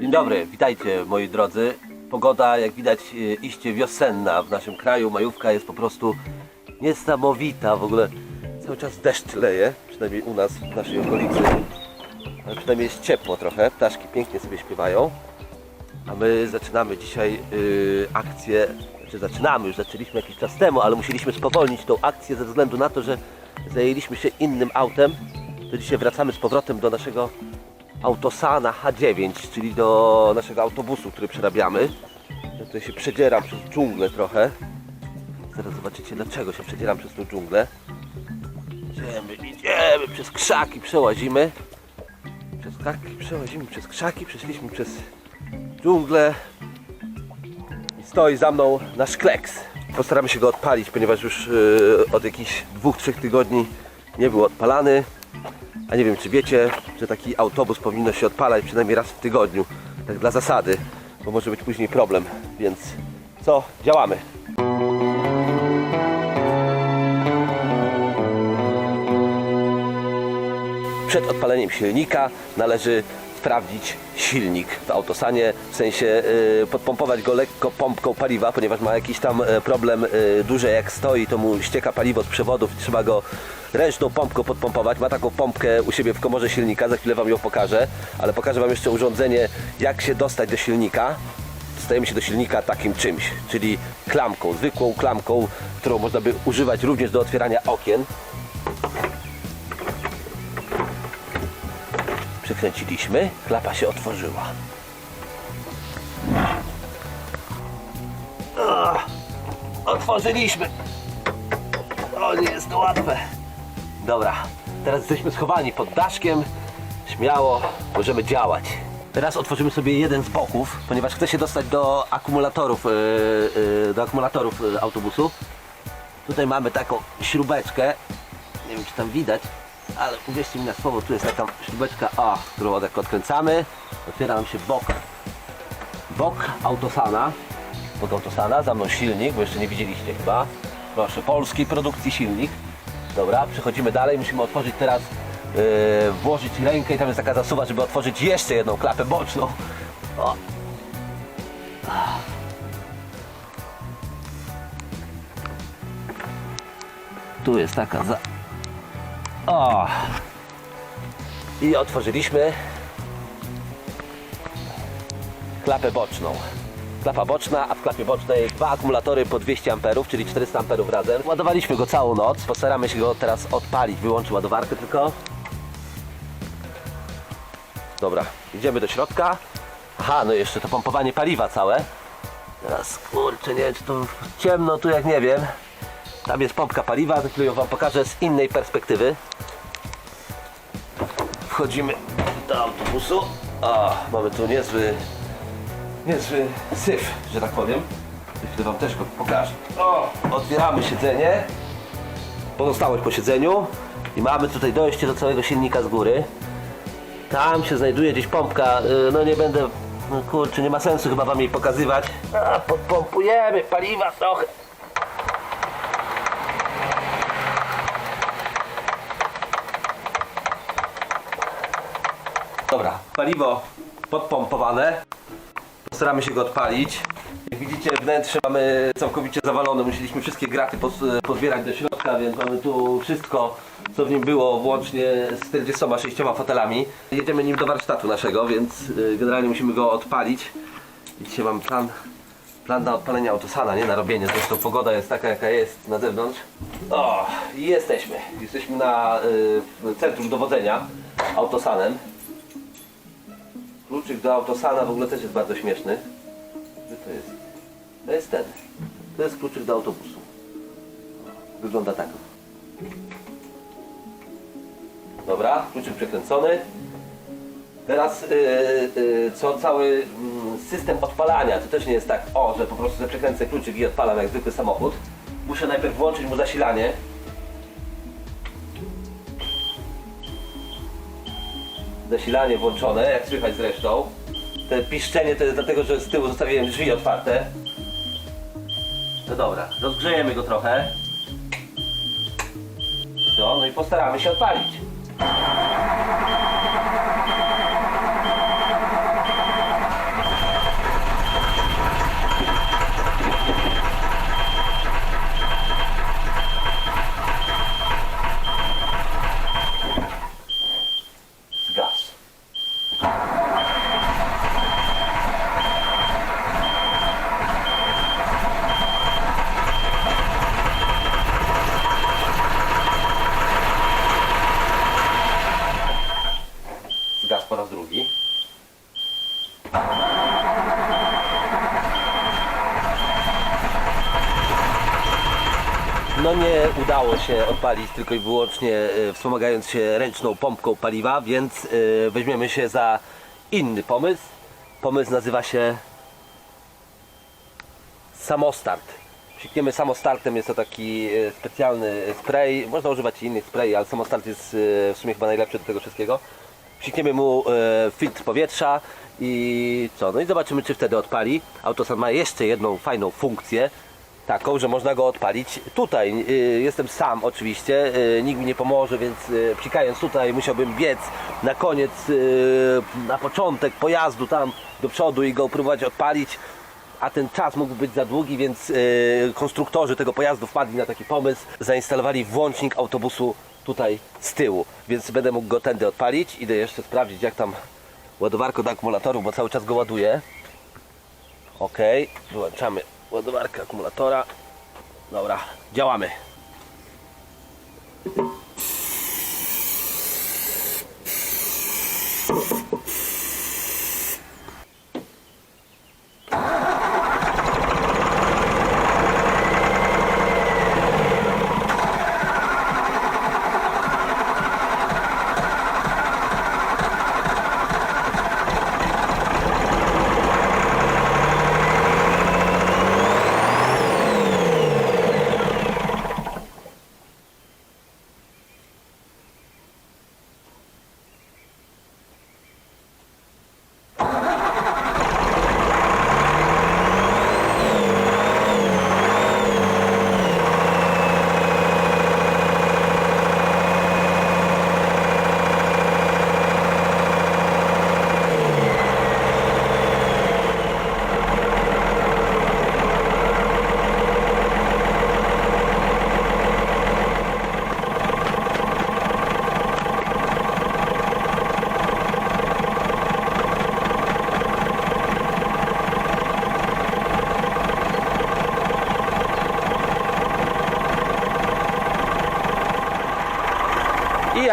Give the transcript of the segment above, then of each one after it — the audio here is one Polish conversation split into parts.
Dzień dobry, witajcie moi drodzy. Pogoda, jak widać, e, iście wiosenna w naszym kraju. Majówka jest po prostu niesamowita. W ogóle cały czas deszcz leje, przynajmniej u nas, w naszej okolicy. Ale przynajmniej jest ciepło trochę. Ptaszki pięknie sobie śpiewają. A my zaczynamy dzisiaj y, akcję, znaczy zaczynamy, już zaczęliśmy jakiś czas temu, ale musieliśmy spowolnić tą akcję ze względu na to, że zajęliśmy się innym autem. To dzisiaj wracamy z powrotem do naszego Autosana H9, czyli do naszego autobusu, który przerabiamy. Ja tutaj się przedzieram przez dżunglę trochę. Zaraz zobaczycie dlaczego się przedzieram przez tą dżunglę. Idziemy, idziemy, przez krzaki przełazimy. Przez krzaki przełazimy, przez krzaki przeszliśmy przez dżunglę. I stoi za mną nasz kleks. Postaramy się go odpalić, ponieważ już yy, od jakichś dwóch, trzech tygodni nie był odpalany. A nie wiem, czy wiecie, że taki autobus powinno się odpalać przynajmniej raz w tygodniu. Tak dla zasady, bo może być później problem. Więc co? Działamy. Przed odpaleniem silnika należy sprawdzić silnik w autosanie, w sensie y, podpompować go lekko pompką paliwa, ponieważ ma jakiś tam y, problem y, duży jak stoi, to mu ścieka paliwo z przewodów, trzeba go ręczną pompką podpompować. Ma taką pompkę u siebie w komorze silnika, za chwilę Wam ją pokażę, ale pokażę Wam jeszcze urządzenie, jak się dostać do silnika. Dostajemy się do silnika takim czymś, czyli klamką, zwykłą klamką, którą można by używać również do otwierania okien. Przykręciliśmy, klapa się otworzyła. Ach, otworzyliśmy. O, nie jest to łatwe. Dobra, teraz jesteśmy schowani pod daszkiem. Śmiało możemy działać. Teraz otworzymy sobie jeden z boków, ponieważ chcę się dostać do akumulatorów, yy, yy, do akumulatorów yy, autobusu. Tutaj mamy taką śrubeczkę. Nie wiem, czy tam widać, ale uwierzcie mi na słowo, tu jest taka śrubeczka, a, którą tak odkręcamy. Otwiera nam się bok, bok autosana. Pod autosana, za mną silnik, bo jeszcze nie widzieliście chyba. Proszę, polskiej produkcji silnik. Dobra, przechodzimy dalej, musimy otworzyć teraz, yy, włożyć rękę i tam jest taka zasuwa, żeby otworzyć jeszcze jedną klapę boczną. O. Tu jest taka za... O! I otworzyliśmy klapę boczną. Klapa boczna, a w klapie bocznej dwa akumulatory po 200 amperów, czyli 400 amperów razem. Ładowaliśmy go całą noc. Postaramy się go teraz odpalić. Wyłączyć ładowarkę tylko. Dobra, idziemy do środka. Aha, no jeszcze to pompowanie paliwa całe. Teraz kurczę, nie wiem czy to ciemno tu jak nie wiem. Tam jest pompka paliwa, ją Wam pokażę z innej perspektywy. Wchodzimy do autobusu. O, mamy tu niezły, niezły syf, że tak powiem. Chwilę Wam też go pokażę. O, otwieramy siedzenie. Pozostałość po siedzeniu. I mamy tutaj dojście do całego silnika z góry. Tam się znajduje gdzieś pompka. y, No nie będę, no kurczę, nie ma sensu chyba Wam jej pokazywać. A, podpompujemy paliwa trochę. Dobra, paliwo podpompowane. Postaramy się go odpalić. Jak widzicie wnętrze mamy całkowicie zawalone. Musieliśmy wszystkie graty poz- pozbierać do środka, więc mamy tu wszystko co w nim było, włącznie z 46 fotelami. Jedziemy nim do warsztatu naszego, więc y, generalnie musimy go odpalić. I dzisiaj mam plan, plan na odpalenie autosana, nie na robienie. Zresztą pogoda jest taka jaka jest na zewnątrz. O, jesteśmy. Jesteśmy na y, centrum dowodzenia autosanem. Kluczyk do autosana w ogóle też jest bardzo śmieszny. Gdzie to jest? To jest ten. To jest kluczyk do autobusu. Wygląda tak. Dobra, kluczyk przekręcony. Teraz yy, yy, co cały mm, system odpalania, to też nie jest tak, o, że po prostu przekręcę kluczyk i odpalam jak zwykły samochód. Muszę najpierw włączyć mu zasilanie. Zasilanie włączone, jak słychać zresztą. Te piszczenie to jest dlatego, że z tyłu zostawiłem drzwi otwarte. No dobra, rozgrzejemy go trochę. No, no i postaramy się odpalić. Gaz po raz drugi. No nie udało się odpalić tylko i wyłącznie e, wspomagając się ręczną pompką paliwa, więc e, weźmiemy się za inny pomysł. Pomysł nazywa się samostart. Psikniemy samostartem, jest to taki e, specjalny spray. Można używać innych spray, ale samostart jest w sumie chyba najlepszy do tego wszystkiego. Psikniemy mu filtr powietrza i co? No i zobaczymy, czy wtedy odpali. Autosan ma jeszcze jedną fajną funkcję. Taką, że można go odpalić tutaj. e, Jestem sam oczywiście, e, nikt mi nie pomoże, więc e, psikając tutaj musiałbym biec na koniec, na początek pojazdu tam do przodu i go próbować odpalić a ten czas mógł być za długi, więc konstruktorzy tego pojazdu wpadli na taki pomysł, zainstalowali włącznik autobusu tutaj z tyłu, więc będę mógł go tędy odpalić. Idę jeszcze sprawdzić jak tam ładowarka do akumulatoru, bo cały czas go ładuję. Ok, wyłączamy ładowarkę akumulatora. Dobra, działamy.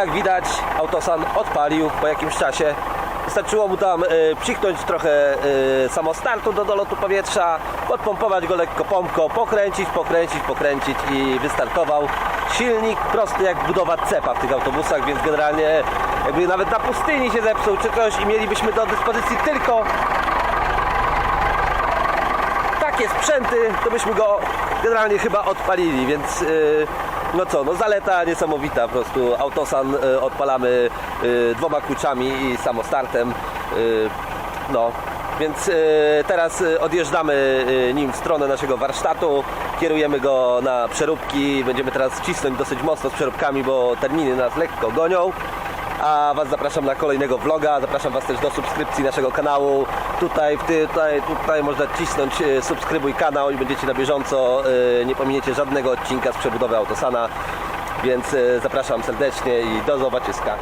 Jak widać, autosan odpalił po jakimś czasie. Wystarczyło mu tam y, trochę y, samostartu do dolotu powietrza, podpompować go lekko pompką, pokręcić, pokręcić, pokręcić i wystartował. Silnik prosty jak budowa cepa w tych autobusach, więc generalnie jakby nawet na pustyni się zepsuł czy coś i mielibyśmy do dyspozycji tylko takie sprzęty, to byśmy go generalnie chyba odpalili, więc yy, no co, no zaleta niesamowita, po prostu autosan y, odpalamy y, dwoma kluczami i samostartem, y, no. Więc teraz odjeżdżamy nim w stronę naszego warsztatu, kierujemy go na przeróbki, będziemy teraz cisnąć dosyć mocno z przeróbkami, bo terminy nas lekko gonią. A Was zapraszam na kolejnego vloga, zapraszam Was też do subskrypcji naszego kanału. Tutaj, tutaj, tutaj można cisnąć e, subskrybuj kanał i będziecie na bieżąco, e, nie pominiecie żadnego odcinka z przebudowy Autosana. Więc e, zapraszam serdecznie i do zobaczyska.